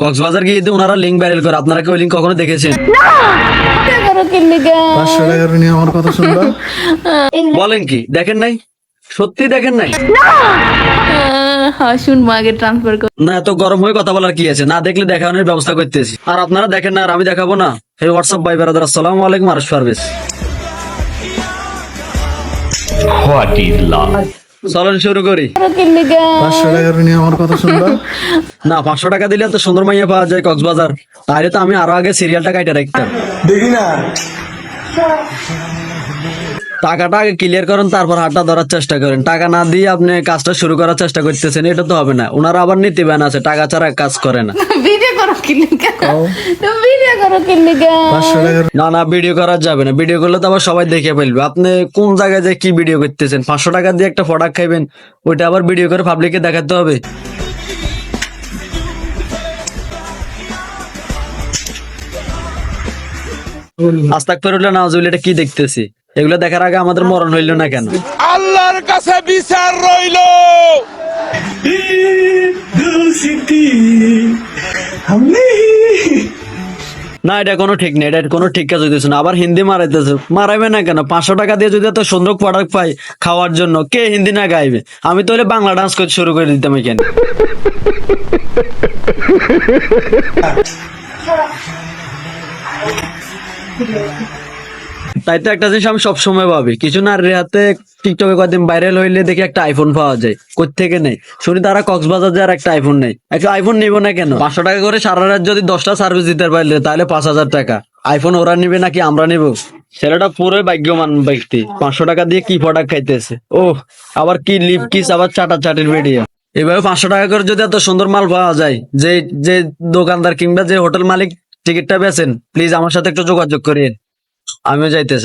কক্সবাজার গিয়ে যদি ওনারা লিঙ্ক ভাইরাল করে আপনারা কি ওই লিঙ্ক কখনো দেখেছেন? পাঁচশো টাকার নিয়ে আমার কথা শুনবা? বলেন কি দেখেন নাই? সত্যি দেখেন নাই? হ্যাঁ ট্রান্সফার কর। না এত গরম হয়ে কথা বলার কি আছে? না দেখলে দেখানোর ব্যবস্থা করতেছি। আর আপনারা দেখেন না আর আমি দেখাবো না। এই হোয়াটসঅ্যাপ ভাই বেড়াদার আসসালামু আলাইকুম আর সার্ভিস What is love? চলেন শুরু করি। পাঁচশো টাকার নিয়ে আমার কথা শুনবা? না পাঁচশো টাকা দিলে এত সুন্দর মাইয়া পাওয়া যায় কক্সবাজার। তাহলে তো আমি আরও আগে সিরিয়ালটা কাইটা রাখতাম। দেখি না। টাকাটা আগে ক্লিয়ার করেন তারপর হাতটা ধরার চেষ্টা করেন। টাকা না দিয়ে আপনি কাজটা শুরু করার চেষ্টা করতেছেন এটা তো হবে না। ওনারা আবার নীতি ব্যান আছে টাকা ছাড়া কাজ করে না। না না ভিডিও করা যাবে না। ভিডিও করলে তো আবার সবাই দেখে ফেলবে। আপনি কোন জায়গায় যে কি ভিডিও করতেছেন? পাঁচশো টাকা দিয়ে একটা প্রোডাক্ট খাইবেন ওইটা আবার ভিডিও করে পাবলিককে দেখাতে হবে। আস্তাক ফেরুল্লাহ নাজুল এটা কি দেখতেছি? এগুলো দেখার আগে আমাদের মরণ হইল না কেন? আল্লাহর কাছে বিচার রইল। না এটা কোনো ঠিক নেই এটা কোনো ঠিক কাজ হইতেছে না। আবার হিন্দি মারাইতেছে। মারাইবে না কেন? পাঁচশো টাকা দিয়ে যদি এত সুন্দর প্রোডাক্ট পাই খাওয়ার জন্য কে হিন্দি না গাইবে? আমি তো বাংলা ডান্স করতে শুরু করে দিতাম এখানে। তাই তো একটা জিনিস আমি সবসময় ভাবি, কিছু নারীর হাতে টিকটকে কয়েকদিন ভাইরাল হইলে দেখি একটা আইফোন পাওয়া যায় থেকে নেই? শুনি তারা কক্সবাজার যায় আর একটা আইফোন নেই। একটা আইফোন নিব না কেন? পাঁচশো টাকা করে সারা রাত যদি দশটা সার্ভিস দিতে পারলে, তাহলে পাঁচ হাজার টাকা। আইফোন ওরা নিবে নাকি আমরা নিব? ছেলেটা পুরোই ভাগ্যমান ব্যক্তি। পাঁচশো টাকা দিয়ে কি প্রোডাক্ট খাইতেছে? ও আবার কি লিপ কিস আবার চাটা চাটির ভিডিও এভাবে পাঁচশো টাকা করে যদি এত সুন্দর মাল পাওয়া যায়, যে যে দোকানদার কিংবা যে হোটেল মালিক টিকিটটা বেছেন প্লিজ আমার সাথে একটু যোগাযোগ করিয়ে আমিও যাইতেছি।